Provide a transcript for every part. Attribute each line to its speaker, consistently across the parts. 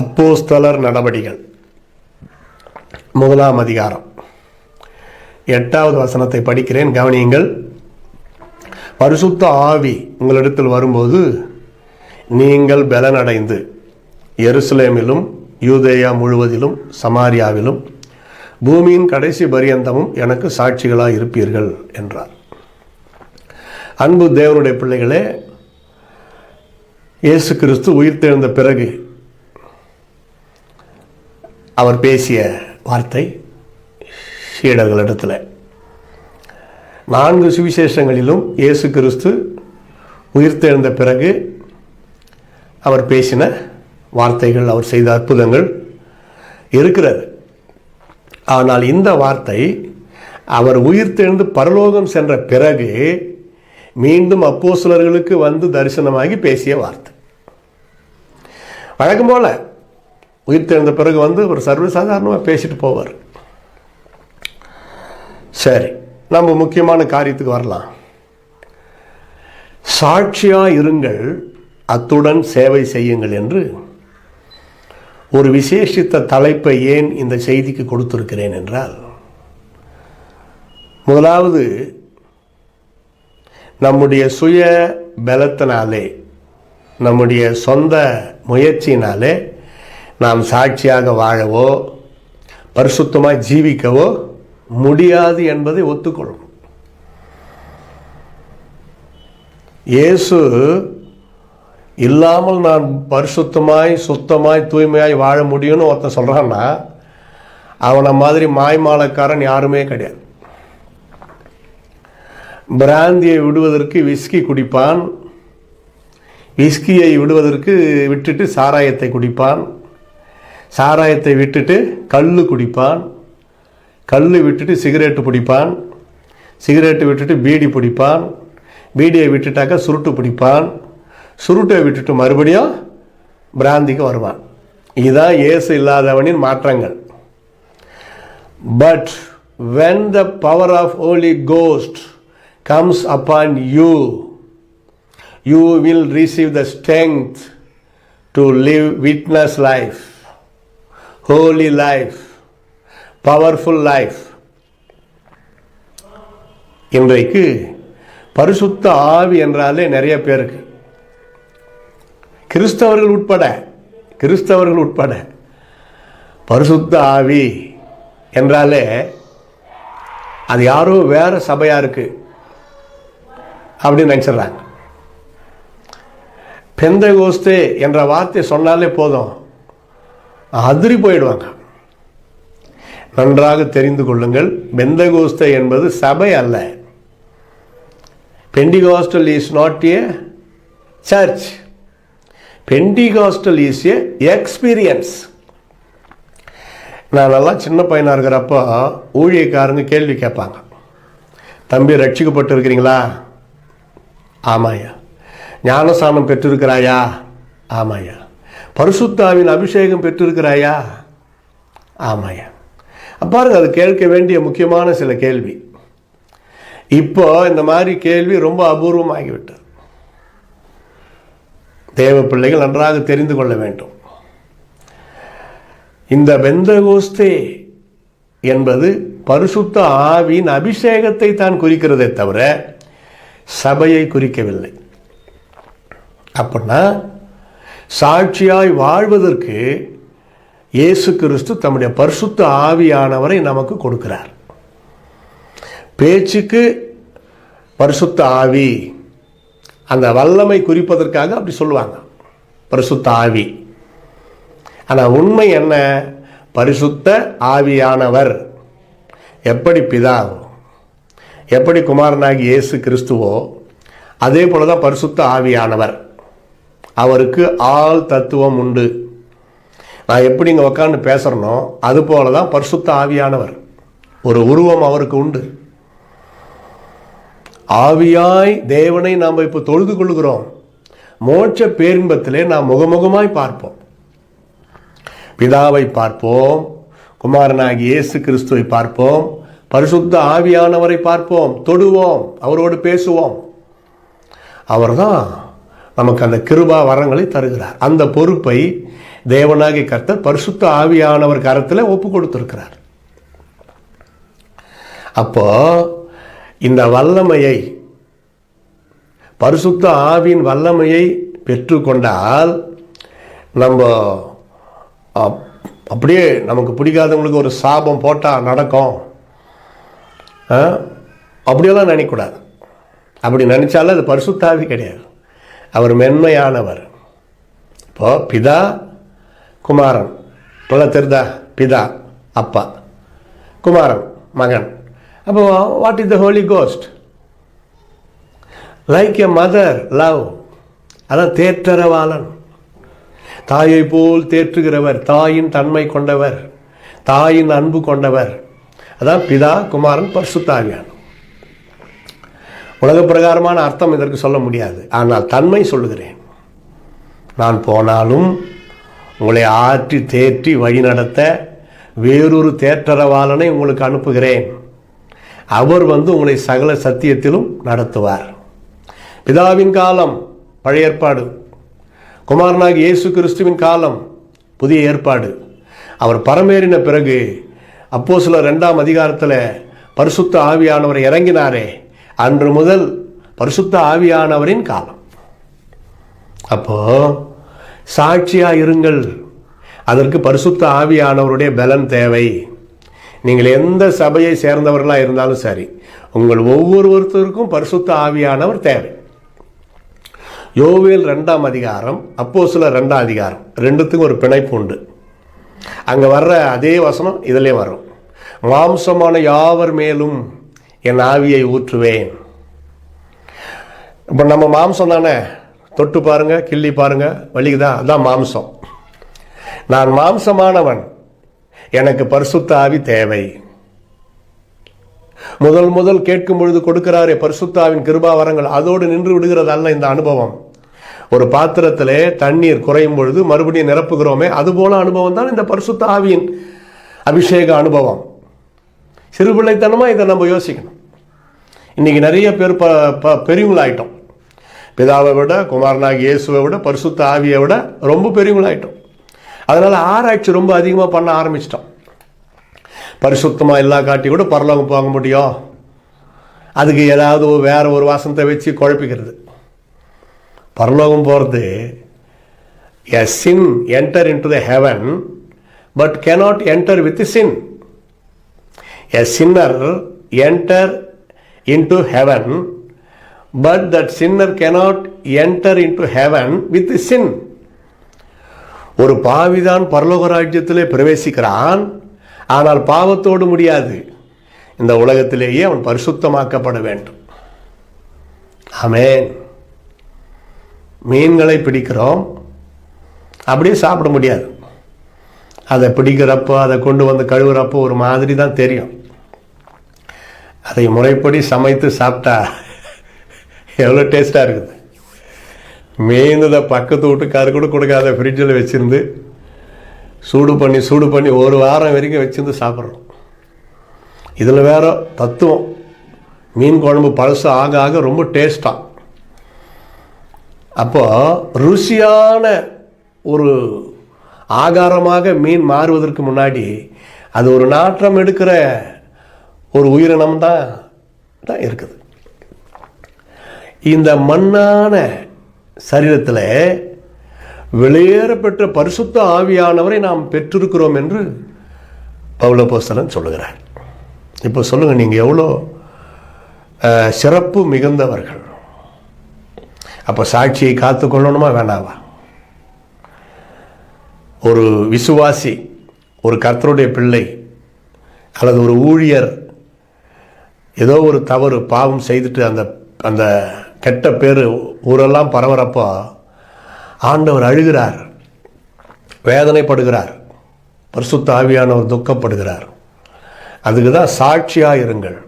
Speaker 1: அப்போஸ்தலர் நடவடிகள். முதலாம் அதிகாரம். எட்டாவது வசனத்தை படிக்கிறேன் கவனியுங்கள். பரிசுத்த ஆவி உங்களிடத்தில் வரும்போது நீங்கள் பலனடைந்து எருசலேமிலும் யூதேயா முழுவதிலும் சமாரியாவிலும் பூமியின் கடைசி பரியந்தமும் எனக்கு சாட்சிகளாக இருப்பீர்கள் என்றார். அன்பு தேவனுடைய பிள்ளைகளே இயேசு கிறிஸ்து உயிர்த்தெழுந்த பிறகு அவர் பேசிய வார்த்தை சீடர்களிடத்தில் நான்கு சுவிசேஷங்களிலும் இயேசு கிறிஸ்து உயிர்த்தெழுந்த பிறகு அவர் பேசின வார்த்தைகள் அவர் செய்த அற்புதங்கள் இருக்கிறது. ஆனால் இந்த வார்த்தை அவர் உயிர்த்தெழுந்து பரலோகம் சென்ற பிறகு மீண்டும் அப்போஸ்தலர்களுக்கு வந்து தரிசனமாகி பேசிய வார்த்தை. வழக்கம் போல உயிர் தேர்ந்த பிறகு வந்து ஒரு சர்வசாதாரணமாக பேசிட்டு போவார். சரி நம்ம முக்கியமான காரியத்துக்கு வரலாம். சாட்சியாக இருங்கள் அத்துடன் சேவை செய்யுங்கள் என்று ஒரு விசேஷித்த தலைப்பை ஏன் இந்த செய்திக்கு கொடுத்திருக்கிறேன் என்றால் முதலாவது நம்முடைய சுய பலத்தினாலே நம்முடைய சொந்த முயற்சியினாலே நாம் சாட்சியாக வாழவோ பரிசுத்தமாக ஜீவிக்கவோ முடியாது என்பதை ஒத்துக்கொள்ளும் இயேசு இல்லாமல் நான் பரிசுத்தமாய் சுத்தமாய் தூய்மையாய் வாழ முடியும்னு ஒருத்தன் சொல்கிறான்னா அவனை மாதிரி மாய்மாலக்காரன் யாருமே கிடையாது. பிராந்தியை விடுவதற்கு விஸ்கி குடிப்பான் விஸ்கியை விடுவதற்கு விட்டுட்டு சாராயத்தை குடிப்பான் சாராயத்தை விட்டுட்டு கல் குடிப்பான். கல் விட்டுட்டு சிகரெட்டு பிடிப்பான். சிகரெட்டு விட்டுட்டு பீடி பிடிப்பான். பீடியை விட்டுட்டாக்கா சுருட்டு பிடிப்பான். சுருட்டை விட்டுட்டு மறுபடியும் பிராந்திக்கு வருவான். இதுதான் இயேசு இல்லாதவனின் மாற்றங்கள். But when the power of holy ghost comes upon you you will receive the strength to live witness life holy life powerful life இன்றைக்கு பரிசுத்த ஆவி என்றாலே நிறைய பேருக்கு. கிறிஸ்தவர்கள் உட்பட கிறிஸ்தவர்கள் உட்பட பரிசுத்த ஆவி என்றாலே அது யாரோ வேறு சபையாக இருக்குது அப்படின்னு நினச்சிடுறாங்க. பெந்தகோஸ்தே என்ற வார்த்தை சொன்னாலே போதும். அதிரி போயிடுவாங்க நன்றாக தெரிந்து கொள்ளுங்கள் பெந்தகோஸ்தே என்பது சபை அல்ல. Pentecostal is not a church pentecostal is a experience நான் நல்லா சின்ன பையனாக இருக்கிறப்போ ஊழியக்காரங்க கேள்வி கேட்பாங்க. தம்பி ரட்சிக்கப்பட்டு இருக்கிறீங்களா ஆமாய்யா. ஞானசானம் பெற்றிருக்கிறாயா? ஆமாய்யா. பரிசுத்தாவின் அபிஷேகம் பெற்றிருக்கிறாயா? ஆமாய்யா. பாருங்க அது கேட்க வேண்டிய முக்கியமான சில கேள்வி. இப்போ இந்த மாதிரி கேள்வி ரொம்ப அபூர்வமாகிவிட்டது. தேவ பிள்ளைகள் நன்றாக தெரிந்து கொள்ள வேண்டும். இந்த பெந்தகோஸ்தே என்பது பரிசுத்த ஆவியின் அபிஷேகத்தை தான் குறிக்கிறதே தவிர சபையை குறிக்கவில்லை. அப்படின்னா சாட்சியாய் வாழ்வதற்கு இயேசு கிறிஸ்து தம்முடைய பரிசுத்த ஆவியானவரை நமக்கு கொடுக்கிறார். பேச்சுக்கு பரிசுத்த ஆவி அந்த வல்லமை குறிப்பதற்காக அப்படி சொல்லுவாங்க. பரிசுத்த ஆவி. ஆனால் உண்மை என்ன? பரிசுத்த ஆவியானவர் எப்படி பிதாவோ எப்படி குமாரனாகி இயேசு கிறிஸ்துவோ அதே போல தான் பரிசுத்த ஆவியானவர். அவருக்கு ஆள் தத்துவம் உண்டு. நான் எப்படி இங்கே உட்காந்து பேசுகிறனோ அது போல தான் பரிசுத்த ஆவியானவர். ஒரு உருவம் அவருக்கு உண்டு. ஆவியாய் தேவனை நாம் இப்போ தொழுது கொள்கிறோம் மோட்ச பேரின்பத்திலே நாம் முகமுகமாய் பார்ப்போம். பிதாவை பார்ப்போம் குமாரனாகி இயேசு கிறிஸ்துவை பார்ப்போம் பரிசுத்த ஆவியானவரை பார்ப்போம் தொடுவோம் அவரோடு பேசுவோம். அவர்தான் நமக்கு அந்த கிருபா வரங்களை தருகிறார். அந்த பொறுப்பை தேவனாகி கர்த்தர் பரிசுத்த ஆவியானவர் கரத்தில் ஒப்பு கொடுத்துருக்கிறார். அப்போ இந்த வல்லமையை பரிசுத்த ஆவியின் வல்லமையை பெற்றுக்கொண்டால் நம்ம அப்- அப்படியே நமக்கு பிடிக்காதவங்களுக்கு ஒரு சாபம் போட்டால் நடக்கும். ஆ? அப்படியெல்லாம் நினைக்கக்கூடாது. அப்படி நினச்சாலும் அது பரிசுத்தாவி கிடையாது. அவர் மென்மையானவர். இப்போது பிதா குமாரன். நல்லா தெரிதா? பிதா அப்பா. குமாரன் மகன். அப்போ what is the holy ghost like a mother love அதான் தேற்றரவாளன் தாயை போல் தேற்றுகிறவர் தாயின் தன்மை கொண்டவர் தாயின் அன்பு கொண்டவர். அதான் பிதா குமாரன் பரிசுத்தாவியான். உலக பிரகாரமான அர்த்தம் இதற்கு சொல்ல முடியாது. ஆனால் தன்மை சொல்லுகிறேன். நான் போனாலும் உங்களை ஆற்றி தேற்றி வழிநடத்த வேறொரு தேற்றரவாளனை உங்களுக்கு அனுப்புகிறேன். அவர் வந்து உங்களை சகல சத்தியத்திலும் நடத்துவார். பிதாவின் காலம் பழைய ஏற்பாடு. குமாரனாக இயேசு கிறிஸ்துவின் காலம் புதிய ஏற்பாடு. அவர் பரமேறின பிறகு அப்போ சில ரெண்டாம் அதிகாரத்தில் பரிசுத்த ஆவியானவர் இறங்கினாரே. அன்று முதல் பரிசுத்த ஆவியானவரின் காலம். அப்போ சாட்சியா இருங்கள். அதற்கு பரிசுத்த ஆவியானவருடைய பலன் தேவை. நீங்கள் எந்த சபையை சேர்ந்தவர்களாக இருந்தாலும் சரி உங்கள் ஒவ்வொருவருத்தருக்கும் பரிசுத்த ஆவியானவர் தேவை. யோவேல் ரெண்டாம் அதிகாரம் அப்போ சில ரெண்டாம் அதிகாரம் ரெண்டுத்துக்கும் ஒரு பிணைப்பு உண்டு. அங்கே வர்ற அதே வசனம் இதிலே வரும். மாம்சமான யாவர் மேலும் என் ஆவியை ஊற்றுவேன். இப்போ நம்ம மாம்சம் தானே? தொட்டு பாருங்க கிள்ளி பாருங்க வலிக்குதா? அதுதான் மாம்சம். நான் மாம்சமானவன். எனக்கு பரிசுத்த ஆவி தேவை. முதல் முதல் கேட்கும் பொழுது கொடுக்கிறாரே பரிசுத்தாவின் கிருபா வரங்கள் அதோடு நின்று விடுகிறது அல்ல இந்த அனுபவம். ஒரு பாத்திரத்திலே தண்ணீர் குறையும் பொழுது மறுபடியும் நிரப்புகிறோமே அதுபோல அனுபவம் தான் இந்த பரிசுத்த ஆவியின் அபிஷேக அனுபவம். சிறுபிள்ளைத்தனமா இதை நம்ம யோசிக்கணும். இன்றைக்கி நிறைய பேர் ப ப பெரியவங்களாயிட்டோம். பிதாவை விட குமாரனாகி இயேசுவை விட பரிசுத்த ஆவியை விட ரொம்ப பெரியவங்களாயிட்டோம். அதனால் ஆராய்ச்சி ரொம்ப அதிகமாக பண்ண ஆரம்பிச்சிட்டோம். பரிசுத்தமாக எல்லா காட்டி கூட பரலோகம் போக முடியும். அதுக்கு ஏதாவது வேறு ஒரு வாசனத்தை வச்சு குழப்பிக்கிறது. பரலோகம் போகிறது a sin enter into the heaven but cannot enter with sin a sinner enter into heaven but that sinner cannot enter into heaven with sin ஒரு பாவிதான் பரலோக ராஜ்யத்திலே பிரவேசிக்கிறான் ஆனால் பாவத்தோடு முடியாது. இந்த உலகத்திலேயே அவன் பரிசுத்தமாக்கப்பட வேண்டும். ஆமேன். மீன்களை பிடிக்கிறோம் அப்படியே சாப்பிட முடியாது. அதை பிடிக்கிறப்போ அதை கொண்டு வந்து கழுவுறப்போ ஒரு மாதிரி தான் தெரியும். அதை முறைப்படி சமைத்து சாப்பிட்டா எவ்வளோ டேஸ்ட்டாக இருக்குது? மேய்ந்ததை பக்கத்து வீட்டுக்காரு கூட கொடுக்காத ஃப்ரிட்ஜில் வச்சுருந்து சூடு பண்ணி சூடு பண்ணி ஒரு வாரம் வரைக்கும் வச்சுருந்து சாப்பிட்றோம் இதில் வேற தத்துவம். மீன் குழம்பு பழசு ஆக ஆக ரொம்ப டேஸ்ட்டாக அப்போது ருசியான ஒரு ஆகாரமாக மீன் மாறுவதற்கு முன்னாடி அது ஒரு நாற்றம் எடுக்கிற ஒரு உயிரினம் தான் தான் இருக்குது. இந்த மண்ணான சரீரத்தில் வெளியேற பெற்ற பரிசுத்த ஆவியானவரை நாம் பெற்றிருக்கிறோம் என்று பவுலபோஸ்தலன் சொல்லுகிறார். இப்போ சொல்லுங்கள் நீங்கள் எவ்வளோ சிறப்பு மிகுந்தவர்கள். அப்போ சாட்சியை காத்து கொள்ளணுமா வேணாவா ஒரு விசுவாசி ஒரு கர்த்தருடைய பிள்ளை அல்லது ஒரு ஊழியர் ஏதோ ஒரு தவறு பாவம் செய்துட்டு அந்த அந்த கெட்ட பேர் ஊரெல்லாம் பரவறப்போ ஆண்டவர் அழுகிறார் வேதனைப்படுகிறார் பரிசுத்த ஆவியானவர் துக்கப்படுகிறார். அதுக்கு தான் சாட்சியாக இருங்கள்.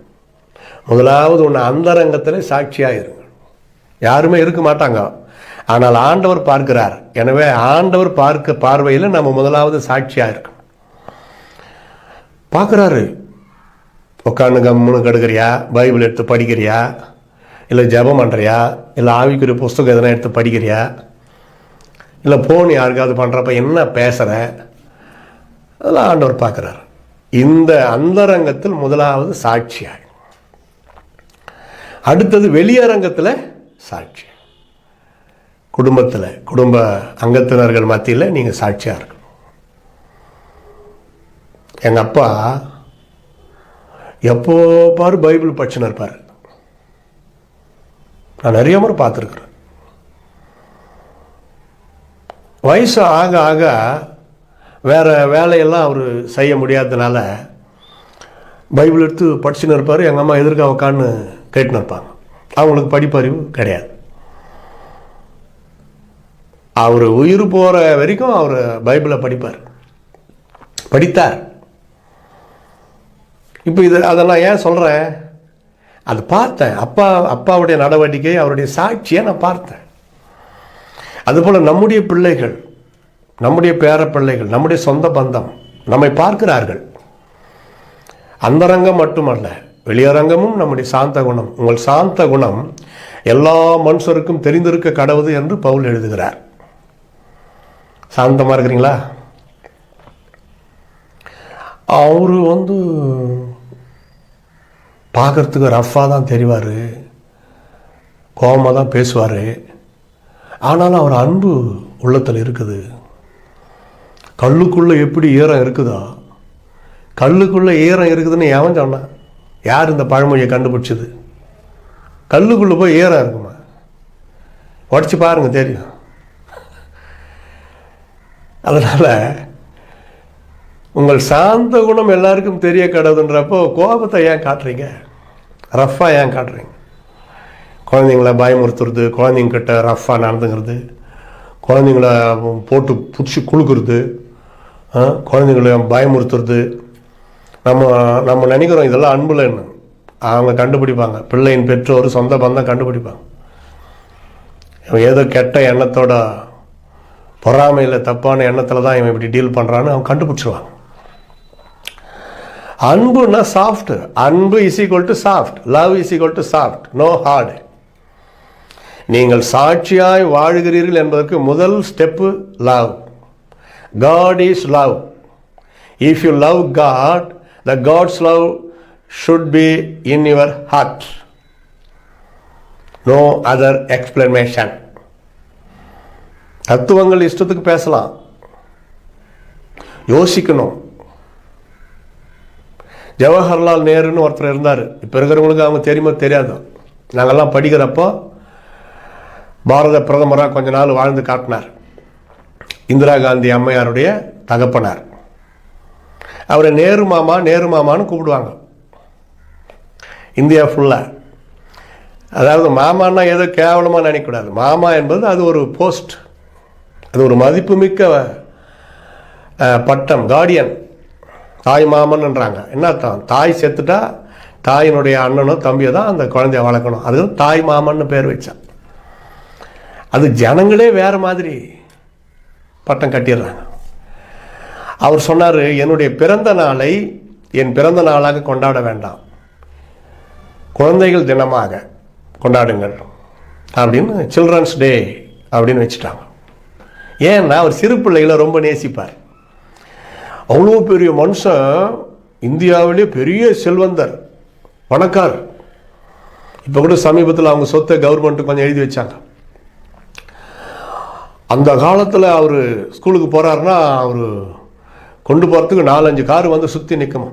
Speaker 1: முதலாவது ஒன்று அந்தரங்கத்தில் சாட்சியாக இருங்கள். யாருமே இருக்க மாட்டாங்க. ஆனால் ஆண்டவர் பார்க்கிறார். எனவே ஆண்டவர் பார்க்க பார்வையில் நம்ம முதலாவது சாட்சியாக இருக்கணும். பார்க்குறாரு. உட்காந்து கம்முன்னு கெடுக்கிறியா? பைபிள் எடுத்து படிக்கிறியா? இல்லை ஜெபம் பண்ணுறியா இல்லை ஆவிக்குரிய புஸ்தகம் எதனா எடுத்து படிக்கிறியா? இல்லை ஃபோன் யாருக்காவது பண்ணுறப்ப என்ன பேசுகிற அதெல்லாம் ஆண்டவர் பார்க்குறாரு. இந்த அந்தரங்கத்தில் முதலாவது சாட்சியாய். அடுத்தது வெளியரங்கத்தில் சாட்சி. குடும்பத்தில் குடும்ப அங்கத்தினர்கள் மத்தியில் நீங்கள் சாட்சியாக இருக்கணும். எங்கள் அப்பா எப்போ பாரு பைபிள் படிச்சுன்னு இருப்பார். நான் நிறைய முறை பார்த்துருக்குறேன். வயசு ஆக ஆக வேறு வேலையெல்லாம் அவர் செய்ய முடியாததுனால பைபிள் எடுத்து படிச்சுன்னு இருப்பார் எங்கள் அம்மா எதிர்க்க உக்கான்னு கேட்டுன்னு இருப்பாங்க. அவங்களுக்கு படிப்பறிவு கிடையாது. அவர் உயிர் போகிற வரைக்கும் அவர் பைபிளை படிப்பார். படித்தார். இப்போ இது அதெல்லாம் ஏன் சொல்கிறேன் அது பார்த்தேன். அப்பா அப்பாவுடைய நடவடிக்கை அவருடைய சாட்சியை நான் பார்த்தேன். அதுபோல் நம்முடைய பிள்ளைகள் நம்முடைய பேர பிள்ளைகள் நம்முடைய சொந்த பந்தம் நம்மை பார்க்கிறார்கள். அந்தரங்கம் மட்டுமல்ல வெளியரங்கமும் நம்முடைய சாந்த குணம். உங்கள் சாந்த குணம் எல்லா மனுஷருக்கும் தெரிந்திருக்க கடவுது என்று பவுல் எழுதுகிறார். சாந்தமாக இருக்கிறீங்களா? அவர் வந்து பார்க்குறதுக்கு ரஃப்பாக தான் தெரிவார். கோபமாக தான் பேசுவார். ஆனாலும் அவர் அன்பு உள்ளத்தில் இருக்குது. கல்லுக்குள்ளே எப்படி ஈரம் இருக்குதோ கல்லுக்குள்ளே ஈரம் இருக்குதுன்னு எவன் சொன்னான் யார் இந்த பழமொழியை கண்டுபிடிச்சது? கல்லுக்குள்ளே போய் ஈரம் இருக்குமா? உடச்சி பாருங்கள் தெரியும். அதனால் உங்கள் சாந்த குணம் எல்லாருக்கும் தெரிய கடவுதுன்றப்போ கோபத்தை ஏன் காட்டுறீங்க? ரஃப்பாக ஏன் காட்டுறீங்க? குழந்தைங்கள பயமுறுத்துறது குழந்தைங்கிட்ட ரஃப்பாக நடந்துங்கிறது குழந்தைங்கள போட்டு பிடிச்சி குலுக்குறது குழந்தைங்கள பயமுறுத்துறது. நம்ம நம்ம நினைக்கிறோம் இதெல்லாம் அன்புலன்னு அவங்க கண்டுபிடிப்பாங்க. பிள்ளையின் பெற்றோர் சொந்த பந்தம் கண்டுபிடிப்பாங்க. ஏதோ கெட்ட எண்ணத்தோட பொறாமையில் தப்பான எண்ணத்தில் தான் இவன் இப்படி டீல் பண்ணுறான்னு அவன் கண்டுபிடிச்சிருவாங்க அன்புனா சாஃப்ட் அன்பு is equal to soft love is equal to soft no hard நீங்கள் சாட்சியாய் வாழ்கிறீர்கள் என்பதற்கு முதல் step love God is love if you love God the God's love should be in your heart no other explanation தத்துவங்கள் இஷ்டத்துக்கு பேசலாம். யோசிக்கணும். ஜவஹர்லால் நேருன்னு ஒருத்தர் இருந்தார். இப்போ இருக்கிறவங்களுக்கு அவங்க தெரியுமோ? தெரியாது. நாங்கள்லாம் படிக்கிறப்போ பாரத பிரதமராக கொஞ்ச நாள் வாழ்ந்து காட்டினார். இந்திரா காந்தி அம்மையாருடைய தகப்பனார். அவரை நேரு மாமா நேரு மாமான்னு கூப்பிடுவாங்க. இந்தியா ஃபுல்லாக அதாவது மாமான்னா ஏதோ கேவலமாக நினைக்கக்கூடாது. மாமா என்பது அது ஒரு போஸ்ட் அது ஒரு மதிப்புமிக்க பட்டம் கார்டியன் தாய் மாமன்ன்றாங்க. என்ன அர்த்தம் தாய் செத்துட்டா தாயினுடைய அண்ணனோ தம்பியோ தான் அந்த குழந்தைய வளர்க்கணும். அது தாய் மாமன்னு பேர் வச்சான் அது ஜனங்களே வேறு மாதிரி பட்டம் கட்டிடுறாங்க. அவர் சொன்னார் என்னுடைய பிறந்த நாளை என் பிறந்த நாளாக கொண்டாட வேண்டாம். குழந்தைகள் தினமாக கொண்டாடுங்கள். அப்படின்னு சில்ட்ரன்ஸ் டே அப்படின்னு வச்சுட்டாங்க. ஏன்னா அவர் சிறு பிள்ளைகளை ரொம்ப நேசிப்பார். அவ்வளோ பெரிய மனுஷன் இந்தியாவிலே பெரிய செல்வந்தர் பணக்கார் இப்போ கூட சமீபத்தில் அவங்க சொத்தை கவர்மெண்ட்டுக்கு கொஞ்சம் எழுதி வச்சாங்க. அந்த காலத்தில் அவர் ஸ்கூலுக்கு போகிறாருன்னா அவர் கொண்டு போகிறதுக்கு நாலஞ்சு கார் வந்து சுற்றி நிற்குமா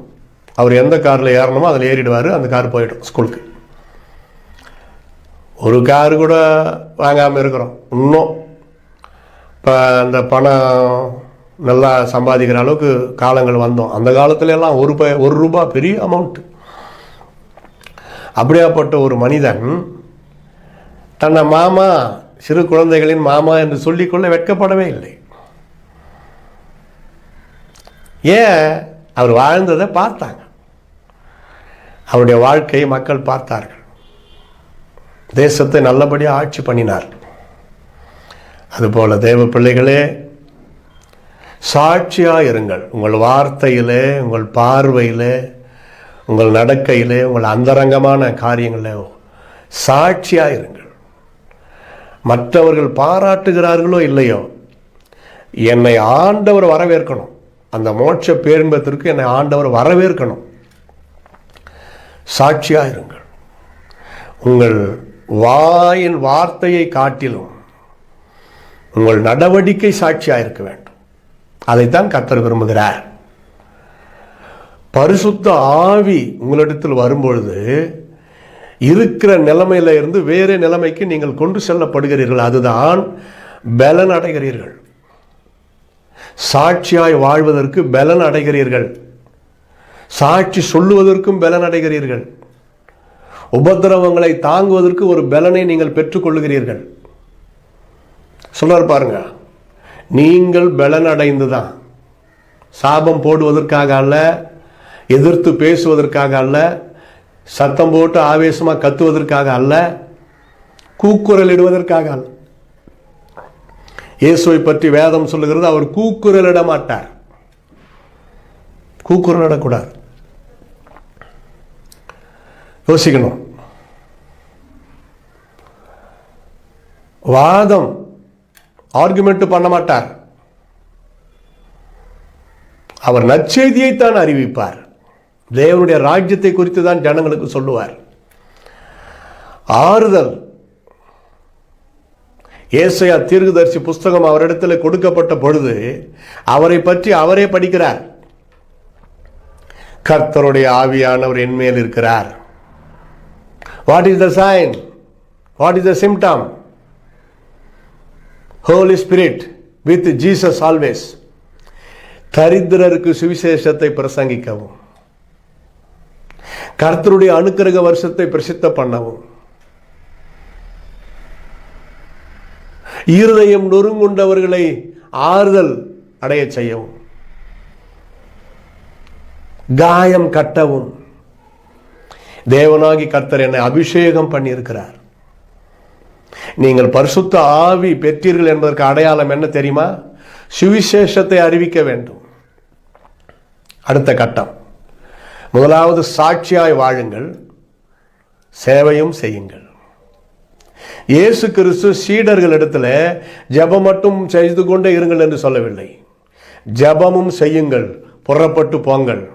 Speaker 1: அவர் எந்த காரில் ஏறணுமோ அதில் ஏறிடுவார் அந்த கார் போயிடும் ஸ்கூலுக்கு ஒரு காரு கூட வாங்காமல் இருக்கிறோம். இன்னும். இப்போ அந்த பணம் நல்லா சம்பாதிக்கிற அளவுக்கு காலங்கள் வந்தோம். அந்த காலத்துல எல்லாம் ஒரு ப ஒரு ரூபா பெரிய அமௌண்ட் அப்படியாப்பட்ட ஒரு மனிதன் தன்னை மாமா சிறு குழந்தைகளின் மாமா என்று சொல்லிக்கொள்ள வெட்கப்படவே இல்லை. ஏன்? அவர் வாழ்ந்ததை பார்த்தாங்க. அவருடைய வாழ்க்கையை மக்கள் பார்த்தார்கள். தேசத்தை நல்லபடியாக ஆட்சி பண்ணினார் அதுபோல தேவ பிள்ளைகளே சாட்சியாக இருங்கள் உங்கள் வார்த்தையிலே உங்கள் பார்வையில் உங்கள் நடக்கையில் உங்கள் அந்தரங்கமான காரியங்களில் சாட்சியாக இருங்கள் மற்றவர்கள் பாராட்டுகிறார்களோ இல்லையோ என்னை ஆண்டவர் வரவேற்கணும். அந்த மோட்ச பேரின்பத்திற்கு என்னை ஆண்டவர் வரவேற்கணும். சாட்சியாக இருங்கள் உங்கள் வாயின் வார்த்தையை காட்டிலும் உங்கள் நடவடிக்கை சாட்சியாக இருக்க வேண்டும். அதைத்தான் கத்தர் விரும்புகிறார். பரிசுத்த ஆவி உங்களிடத்தில் வரும்பொழுது இருக்கிற நிலைமையில இருந்து வேறு நிலைமைக்கு நீங்கள் கொண்டு செல்லப்படுகிறீர்கள். அதுதான் பலன் அடைகிறீர்கள். சாட்சியாய் வாழ்வதற்கு பலன் அடைகிறீர்கள். சாட்சி சொல்லுவதற்கும் பலன் அடைகிறீர்கள். உபத்திரவங்களை தாங்குவதற்கு ஒரு பலனை நீங்கள் பெற்றுக்கொள்ளுகிறீர்கள். சொல்றார் பாருங்கள் நீங்கள் பலனடைந்து தான் சாபம் போடுவதற்காக அல்ல எதிர்த்து பேசுவதற்காக அல்ல சத்தம் போட்டு ஆவேசமாக கத்துவதற்காக அல்ல கூக்குரல் இடுவதற்காக அல்ல. இயேசுவை பற்றி வேதம் சொல்லுகிறது அவர் கூக்குரலிட மாட்டார். கூக்குரலிடக்கூடாது யோசிக்கணும். வாதம் ஆர்குமெண்ட் பண்ண மாட்டார். அவர் நற்செய்தியை தான் அறிவிப்பார். தேவனுடைய ராஜ்யத்தை குறித்து தான் ஜனங்களுக்கு சொல்லுவார். ஆறுதல். ஏசையா தீர்க்கதரிசி புஸ்தகம் அவரிடத்தில் கொடுக்கப்பட்ட பொழுது அவரை பற்றி அவரே படிக்கிறார். கர்த்தருடைய ஆவியானவர் என்மேல் இருக்கிறார். What is the sign what is the symptom holy spirit with Jesus always தரித்திரருக்கு சுவிசேஷத்தை பிரசங்கிக்கவும். கர்த்தருடைய அனுக்கிரக வருஷத்தை பிரசித்த பண்ணவும். இருதயம் நொறுங்குண்டவர்களை ஆறுதல் அடைய செய்யவும். காயம் கட்டவும். தேவனாகி கர்த்தர் என்னை அபிஷேகம் பண்ணியிருக்கிறார். நீங்கள் பரிசுத்த ஆவி பெற்றீர்கள் என்பதற்கு அடையாளம் என்ன தெரியுமா? சுவிசேஷத்தை அறிவிக்க வேண்டும். அடுத்த கட்டம். முதலாவது சாட்சியாய் வாழுங்கள். சேவையும் செய்யுங்கள். இயேசு கிறிஸ்து சீடர்கள் இடத்துல ஜெபம் மட்டும் செய்து கொண்டே இருங்கள் என்று சொல்லவில்லை. ஜெபமும் செய்யுங்கள். புறப்பட்டு போங்கள்.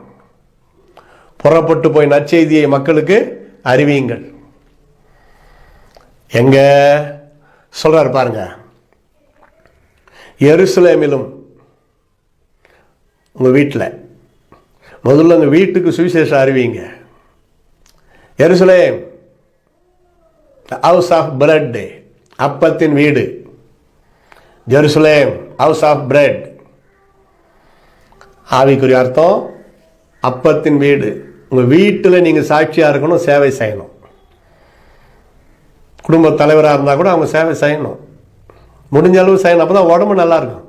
Speaker 1: புறப்பட்டு போய் நற்செய்தியை மக்களுக்கு அறிவியுங்கள். எங்கே? சொல்கிறார் பாருங்க. எருசலேமிலும் உங்கள் வீட்டில் முதல்ல உங்கள் வீட்டுக்கு சுவிசேஷம் அறிவிங்க. எருசலேம் ஹவுஸ் ஆஃப் பிரெட் அப்பத்தின் வீடு. ஜெருசலேம் ஹவுஸ் ஆஃப் பிரெட் ஆவிக்குரிய அர்த்தம் அப்பத்தின் வீடு. உங்கள் வீட்டில் நீங்கள் சாட்சியாக இருக்கணும் சேவை செய்யணும். குடும்ப தலைவராக இருந்தால் கூட அவங்க சேவை செய்யணும். முடிஞ்ச அளவு செய்யணும். அப்போ தான் உடம்பு நல்லாயிருக்கும்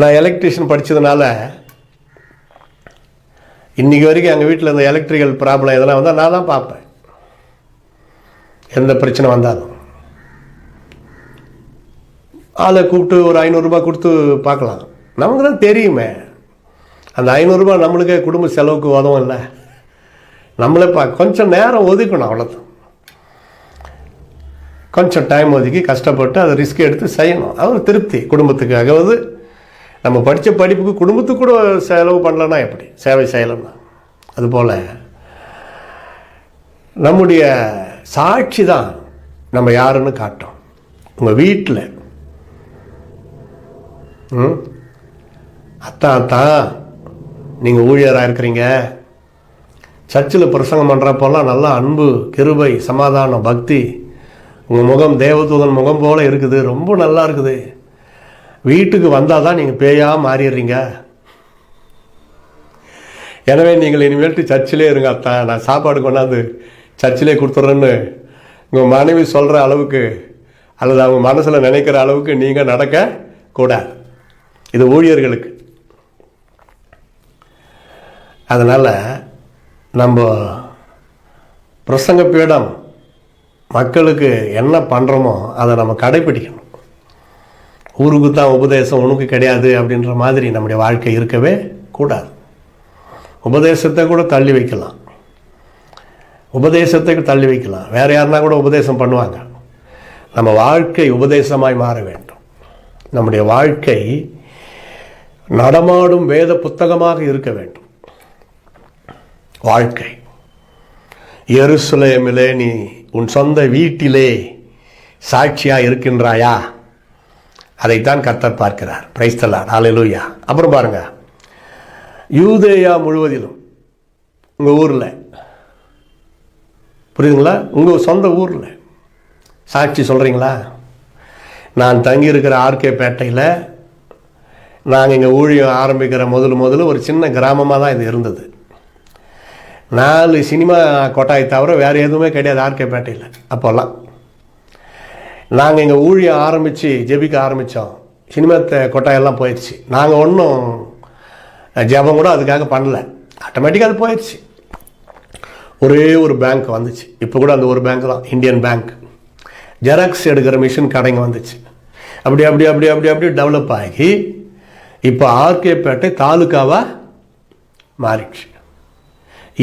Speaker 1: நான் எலக்ட்ரிஷியன் படித்ததுனால இன்றைக்கி வரைக்கும் எங்கள் வீட்டில் இந்த எலக்ட்ரிக்கல் ப்ராப்ளம் எதனா வந்தால் நான் தான் பார்ப்பேன். எந்த பிரச்சனை வந்தாலும். ஆளை கூப்பிட்டு ஒரு ஐநூறுரூபா கொடுத்து பார்க்கலாம். நமக்கு தான் தெரியுமே. அந்த ஐநூறுரூபா நம்மளுக்கே குடும்ப செலவுக்கு உதவும் இல்லை. நம்மளே பா கொஞ்சம் நேரம் ஒதுக்கணும் அவ்வளோதான் கொஞ்சம் டைம் ஒதுக்கி கஷ்டப்பட்டு அதை ரிஸ்க் எடுத்து செய்யணும். அவர் திருப்தி. குடும்பத்துக்காகவது நம்ம படித்த படிப்புக்கு குடும்பத்துக்கு கூட செலவு பண்ணலன்னா எப்படி? சேவை செய்யலைன்னா. அதுபோல் நம்முடைய சாட்சி தான் நம்ம யாருன்னு காட்டும். உங்கள் வீட்டில் ம்? அத்தான் அத்தான் நீங்கள் ஊழியராக இருக்கிறீங்க. சர்ச்சில் பிரசங்கம் பண்ணுறப்பெல்லாம் நல்லா அன்பு கிருபை சமாதானம் பக்தி. உங்கள் முகம் தேவதூதன் முகம் போல் இருக்குது. ரொம்ப நல்லா இருக்குது. வீட்டுக்கு வந்தால் தான் நீங்கள் பேயாக மாறிடுறீங்க. எனவே நீங்கள் இனிமேல்ட்டு சர்ச்சிலே இருங்க அத்தான் நான் சாப்பாடு கொண்டாந்து சர்ச்சிலே கொடுத்துட்றேன்னு உங்கள் மனைவி சொல்கிற அளவுக்கு அல்லது அவங்க மனசில் நினைக்கிற அளவுக்கு நீங்கள் நடக்க கூடாது. இது ஊழியர்களுக்கு. அதனால் நம்ம பிரசங்க பீடம் மக்களுக்கு என்ன பண்ணுறோமோ அதை நம்ம கடைப்பிடிக்கணும். ஊருக்கு தான் உபதேசம் உனக்கு கிடையாது அப்படின்ற மாதிரி நம்முடைய வாழ்க்கை இருக்கவே கூடாது. உபதேசத்தை கூட தள்ளி வைக்கலாம். உபதேசத்தை தள்ளி வைக்கலாம். வேறு யாருனா கூட உபதேசம் பண்ணுவாங்க. நம்ம வாழ்க்கை உபதேசமாய் மாற வேண்டும். நம்முடைய வாழ்க்கை நடமாடும் வேத புத்தகமாக இருக்க வேண்டும். வாழ்க்கை. எருசலேமிலே நீ உன் சொந்த வீட்டிலே சாட்சியாக இருக்கின்றாயா? அதைத்தான் கர்த்தர் பார்க்கிறார். பிரைஸ்தலார் ஹalleluya அப்புறம் பாருங்க. யூதேயா முழுவதிலும் உங்கள் ஊரில் புரியுதுங்களா? உங்கள் சொந்த ஊரில் சாட்சி சொல்கிறீங்களா நான் தங்கியிருக்கிற ஆர்கே பேட்டையில் நாங்கள் இங்கே ஊழியம் ஆரம்பிக்கிற முதல் முதல்ல ஒரு சின்ன கிராமமாக தான் இது இருந்தது. நாலு சினிமா கொட்டாயை தவிர வேறு எதுவுமே கிடையாது ஆர்கே பேட்டையில் அப்போல்லாம் நாங்கள் எங்கள் ஊழியம் ஆரம்பித்து ஜெபிக்க ஆரம்பித்தோம் சினிமா த- கொட்டாயெல்லாம் போயிடுச்சு. நாங்கள் ஒன்றும் ஜெபம் கூட அதுக்காக பண்ணல. ஆட்டோமேட்டிக்காக அது போயிடுச்சு. ஒரே ஒரு பேங்க் வந்துச்சு. இப்போ கூட அந்த ஒரு பேங்க் தான். இந்தியன் பேங்க் ஜெராக்ஸ் எடுக்கிற மிஷின் கடைங்க வந்துச்சு. அப்படி அப்படி அப்படி அப்படி அப்படி டெவலப் ஆகி இப்போ ஆர்கேபேட்டை தாலுக்காவாக மாறிடுச்சு.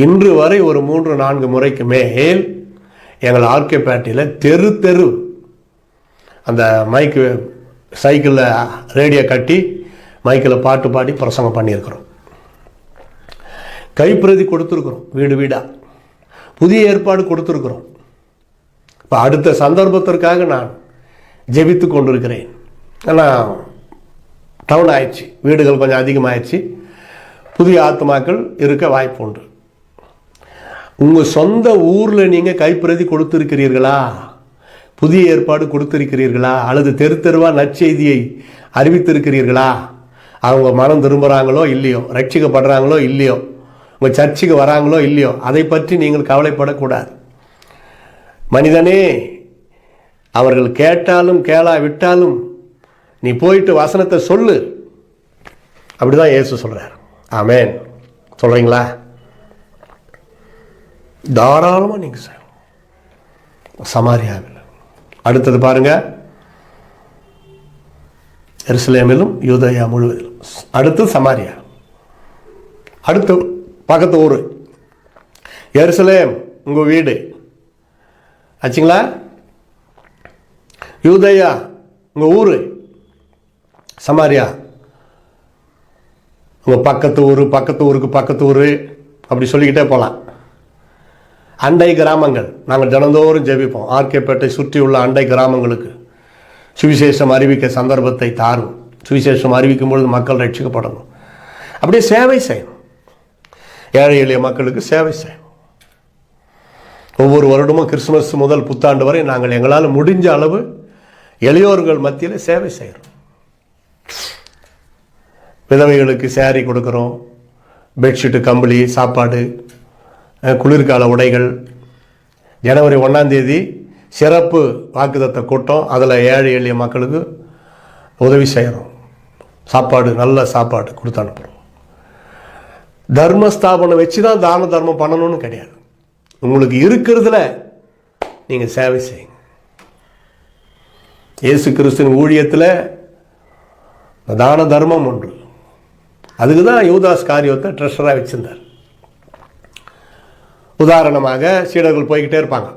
Speaker 1: இன்று வரை ஒரு மூன்று நான்கு முறைக்கு மேல் எங்கள் ஆர்கேபேட்டையில் தெரு தெரு அந்த மைக்கு சைக்கிளில் ரேடியோ கட்டி மைக்கில் பாட்டு பாடி பிரசங்கம் பண்ணியிருக்கிறோம். கைப்பிரதி கொடுத்துருக்குறோம் வீடு வீடாக புதிய ஏற்பாடு கொடுத்துருக்குறோம். இப்போ அடுத்த சந்தர்ப்பத்திற்காக நான் ஜெபித்து கொண்டிருக்கிறேன். ஆனால் டவுன் ஆயிடுச்சு வீடுகள் கொஞ்சம் அதிகமாகிடுச்சு புதிய ஆத்மாக்கள் இருக்க வாய்ப்பு உண்டு. உங்கள் சொந்த ஊரில் நீங்கள் கைப்பிரதி கொடுத்துருக்கிறீர்களா? புதிய ஏற்பாடு கொடுத்திருக்கிறீர்களா? அல்லது தெரு தெருவாக நற்செய்தியை அறிவித்திருக்கிறீர்களா? அவங்க மனம் திரும்புகிறாங்களோ இல்லையோ? ரட்சிக்கப்படுறாங்களோ இல்லையோ? உங்கள் சர்ச்சுக்கு வராங்களோ இல்லையோ? அதை பற்றி நீங்கள் கவலைப்படக்கூடாது. மனிதனே அவர்கள் கேட்டாலும் கேளா விட்டாலும் நீ போயிட்டு வசனத்தை சொல்லு. அப்படிதான் இயேசு சொல்கிறார் ஆமேன். சொல்கிறீங்களா தாராளமாக நீங்கள் செய்யலாம். சமாரியாவில். அடுத்தது பாருங்க. எருசலேமிலும் யூதயா முழுவதிலும். அடுத்து சமாரியா. அடுத்து பக்கத்து ஊர். எருசலேம் உங்கள் வீடு. ஆச்சுங்களா? யூதயா உங்கள் ஊர். சமாரியா. உங்கள் பக்கத்து ஊர் பக்கத்து ஊருக்கு பக்கத்து ஊர். அப்படி சொல்லிக்கிட்டே போகலாம் அண்டை கிராமங்கள். நாங்கள் தினந்தோறும் ஜெபிப்போம். ஆர்கேப்பேட்டை சுற்றியுள்ள அண்டை கிராமங்களுக்கு சுவிசேஷம் அறிவிக்க சந்தர்ப்பத்தை தாரும். சுவிசேஷம் அறிவிக்கும் பொழுது மக்கள் ரட்சிக்கப்படணும். அப்படியே சேவை செய்யணும். ஏழை எளிய மக்களுக்கு சேவை செய்யணும். ஒவ்வொரு வருடமும் கிறிஸ்துமஸ் முதல் புத்தாண்டு வரை நாங்கள் எங்களால் முடிஞ்ச அளவு எளியோர்கள் மத்தியில் சேவை செய்கிறோம் விதவைகளுக்கு சேரீ கொடுக்குறோம். பெட்ஷீட்டு கம்பளி சாப்பாடு குளிர்கால உடைகள். ஜனவரி ஒன்றாந்தேதி சிறப்பு வாக்குதத்த கூட்டம். அதில் ஏழை எளிய மக்களுக்கு உதவி செய்கிறோம் சாப்பாடு நல்ல சாப்பாடு கொடுத்து அனுப்புகிறோம் தர்ம ஸ்தாபனம் வச்சு தான் தான தர்மம் பண்ணணும்னு கிடையாது. உங்களுக்கு இருக்கிறதுல நீங்கள் சேவை செய்யுங்க. இயேசு கிறிஸ்துவின் ஊழியத்தில் தான தர்மம் ஒன்று. அதுக்கு தான் யூதாஸ் காரியத்தை ட்ரெஷராக வச்சுருந்தார். உதாரணமாக சீடர்கள் போய்கிட்டே இருப்பாங்க.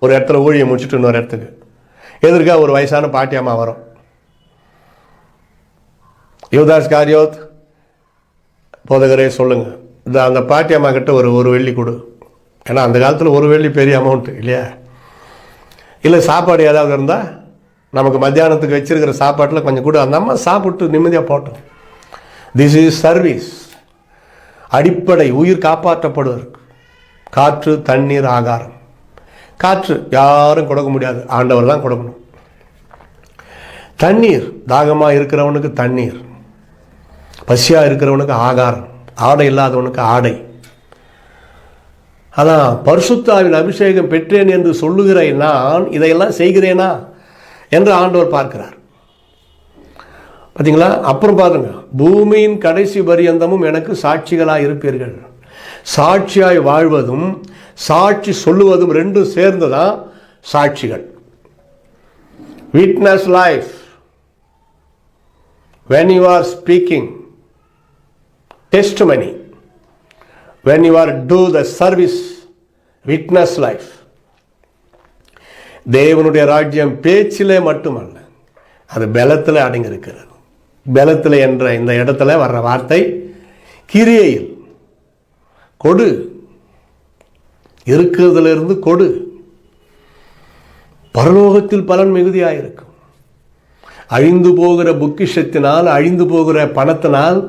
Speaker 1: ஒரு இடத்துல ஊழியை முடிச்சுட்டு இன்னொரு இடத்துக்கு. எதிர்க்க ஒரு வயசான பாட்டியம்மா வரும். யுவதாஸ் காரியோத் போதகரே சொல்லுங்க. இந்த அந்த பாட்டியம்மா கிட்ட ஒரு ஒரு வெள்ளி கொடு. ஏன்னா அந்த காலத்தில் ஒரு வெள்ளி பெரிய அமௌண்ட்டு இல்லையா? இல்லை சாப்பாடு ஏதாவது இருந்தால் நமக்கு மத்தியானத்துக்கு வச்சிருக்கிற சாப்பாட்டில் கொஞ்சம் கூட அந்த அம்மா சாப்பிட்டு நிம்மதியாக போட்டோம். திஸ் இஸ் சர்வீஸ் அடிப்படை உயிர் காப்பாற்றப்படுவதற்கு. காற்று தண்ணீர் ஆகாரம். காற்று யாரும் கொடுக்க முடியாது. ஆண்டவர் தான் கொடுக்கணும். தண்ணீர் தாகமாக இருக்கிறவனுக்கு தண்ணீர். பசியாக இருக்கிறவனுக்கு ஆகாரம். ஆடை இல்லாதவனுக்கு ஆடை. அதான் பரிசுத்தாவின் அபிஷேகம் பெற்றேன் என்று சொல்லுகிறேன்? நான் இதையெல்லாம் செய்கிறேனா? என்று ஆண்டவர் பார்க்கிறார். பார்த்தீங்களா அப்புறம் பாருங்க. பூமியின் கடைசி பரியந்தமும் எனக்கு சாட்சிகளாக இருப்பீர்கள் சாட்சியாய் வாழ்வதும் சாட்சி சொல்லுவதும் ரெண்டும் சேர்ந்து தான் சாட்சிகள். Witness life when you are speaking testimony when you are do the service witness life தேவனுடைய ராஜ்யம் பேச்சிலே மட்டுமல்ல அது பலத்தில் அடங்கியிருக்கிறது. பலத்தில் என்ற இந்த இடத்துல வர்ற வார்த்தை கிரியையில். கொடு. இருக்கிறதுலேருந்து கொடு. பரலோகத்தில் பலன் மிகுதியாயிருக்கும். அழிந்து போகிற பொக்கிஷத்தினால் அழிந்து போகிற பணத்தினால்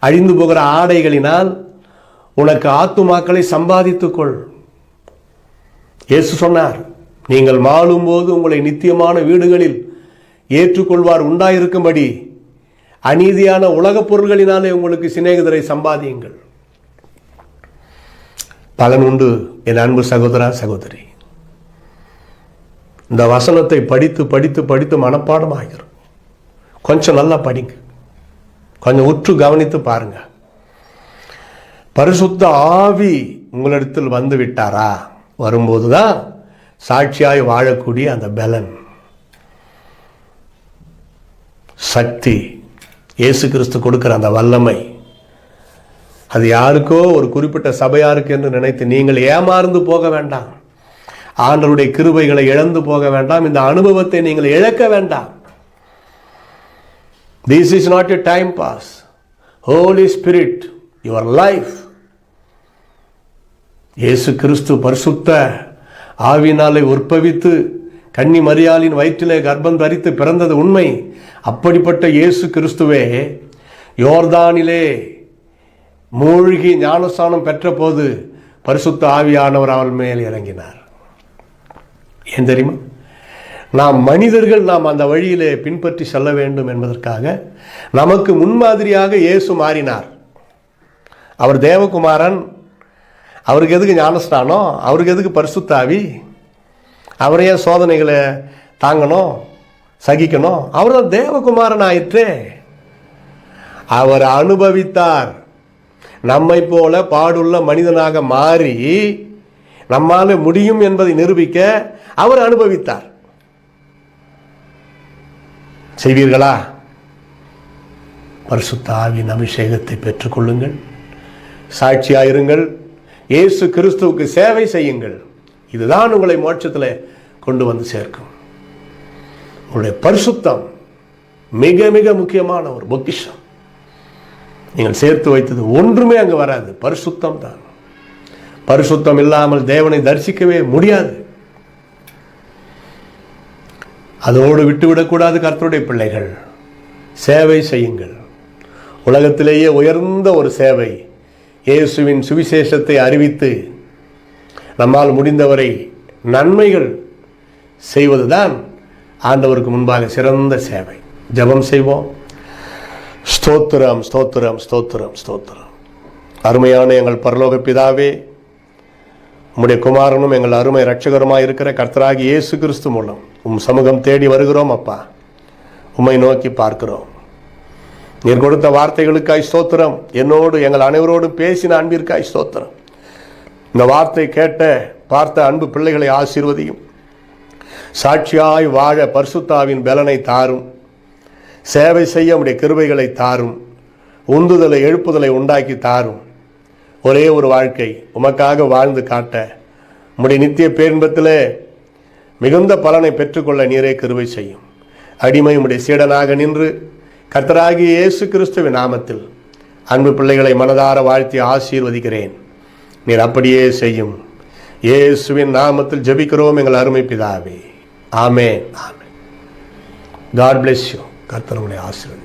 Speaker 1: அழிந்து போகிற ஆடைகளினால் உனக்கு ஆத்துமாக்களை சம்பாதித்துக்கொள். இயேசு சொன்னார் நீங்கள் மாளும்போது உங்களை நித்தியமான வீடுகளில் ஏற்றுக்கொள்வார் உண்டாயிருக்கும்படி அநீதியான உலகப் பொருள்களினாலே உங்களுக்கு சிநேகிதரை சம்பாதியுங்கள். பலன் உண்டு என் அன்பு சகோதரா சகோதரி. இந்த வசனத்தை படித்து படித்து படித்து மனப்பாடம் ஆகிரும் கொஞ்சம் நல்லா படிங்க. கொஞ்சம் உற்று கவனித்து பாருங்க. பரிசுத்த ஆவி உங்களிடத்தில் வந்து விட்டாரா? வரும்போது தான் சாட்சியாய் வாழக்கூடிய அந்த பலன். சக்தி. இயேசு கிறிஸ்து கொடுக்கிற அந்த வல்லமை. அது யாருக்கோ ஒரு குறிப்பிட்ட சபையாருக்கு என்று நினைத்து நீங்கள் ஏமாறுந்து போக வேண்டாம். ஆண்டருடைய கிருபைகளை இழந்து போக வேண்டாம். இந்த அனுபவத்தை நீங்கள் இழக்க வேண்டாம். This is not a time pass holy spirit your life இயேசு கிறிஸ்து பரிசுத்த ஆவினாலே உற்பவித்து கன்னி மரியாளின் வயிற்றிலே கர்ப்பம் தரித்து பிறந்தது உண்மை. அப்படிப்பட்ட இயேசு கிறிஸ்துவே யோர்தானிலே மூழ்கி ஞானஸ்தானம் பெற்ற போது பரிசுத்த ஆவியானவர் அவள் மேல் இறங்கினார். ஏன் தெரியுமா? நாம் மனிதர்கள் நாம் அந்த வழியிலே பின்பற்றி செல்ல வேண்டும் என்பதற்காக நமக்கு முன்மாதிரியாக இயேசு மாறினார். அவர் தேவகுமாரன் அவருக்கு எதுக்கு ஞானஸ்தானம்? அவருக்கு எதுக்கு பரிசுத்தாவி அவரையே சோதனைகளை தாங்கணும் சகிக்கணும். அவர் தான் தேவகுமாரன் ஆயிற்றே அவர் அனுபவித்தார். நம்மை போல பாடுள்ள மனிதனாக மாறி நம்மால் முடியும் என்பதை நிரூபிக்க அவர் அனுபவித்தார். செய்வீர்களா? பரிசுத்தாவின் அபிஷேகத்தை பெற்றுக்கொள்ளுங்கள். சாட்சியாயிருங்கள். இயேசு கிறிஸ்துவுக்கு சேவை செய்யுங்கள். இதுதான் உங்களை மோட்சத்தில் கொண்டு வந்து சேர்க்கும். உங்களுடைய பரிசுத்தம் மிக மிக முக்கியமான ஒரு பொக்கிஷம். நீங்கள் சேர்த்து வைத்தது ஒன்றுமே அங்கே வராது. பரிசுத்தம் தான் பரிசுத்தம் இல்லாமல் தேவனை தரிசிக்கவே முடியாது. அதோடு விட்டுவிடக்கூடாது கர்த்தருடைய பிள்ளைகள். சேவை செய்யுங்கள். உலகத்திலேயே உயர்ந்த ஒரு சேவை. இயேசுவின் சுவிசேஷத்தை அறிவித்து நம்மால் முடிந்தவரை நன்மைகள் செய்வதுதான் ஆண்டவருக்கு முன்பாக சிறந்த சேவை. ஜெபம் செய்வோம். ஸ்தோத்திரம் ஸ்தோத்திரம் ஸ்தோத்திரம் ஸ்தோத்திரம். அருமையான எங்கள் பரலோக பிதாவே உம்முடைய குமாரனும் எங்கள் அருமை ரட்சகருமாக இருக்கிற கர்த்தராகி இயேசு கிறிஸ்து மூலம் உம் சமூகம் தேடி வருகிறோம் அப்பா. உம்மை நோக்கி பார்க்கிறோம். நீர் கொடுத்த வார்த்தைகளுக்காய் ஸ்தோத்திரம். என்னோடு எங்கள் அனைவரோடும் பேசின அன்பிற்காய் ஸ்தோத்திரம். இந்த வார்த்தை கேட்ட பார்த்த அன்பு பிள்ளைகளை ஆசீர்வதியும். சாட்சியாய் வாழ பர்சுத்தாவின் பலனை தாரும். சேவை செய்ய உடைய கிருபைகளை தாரும். உந்துதலை எழுப்புதலை உண்டாக்கி தாரும். ஒரே ஒரு வாழ்க்கை உமக்காக வாழ்ந்து காட்ட உம்முடைய நித்திய பேரின்பத்திலே மிகுந்த பலனை பெற்றுக்கொள்ள நீரே கிருபை செய்யும். அடிமை உடைய சீடனாக நின்று கர்த்தராகிய இயேசு கிறிஸ்துவின் நாமத்தில் அன்பு பிள்ளைகளை மனதார வாழ்த்தி ஆசீர்வதிக்கிறேன். நீர் அப்படியே செய்யும். இயேசுவின் நாமத்தில் ஜெபிக்கிறோம் எங்கள் அருமை பிதாவே. ஆமே ஆமே காட் பிளெஸ் யூ கர்த்தர் உங்களை ஆசீர்வதி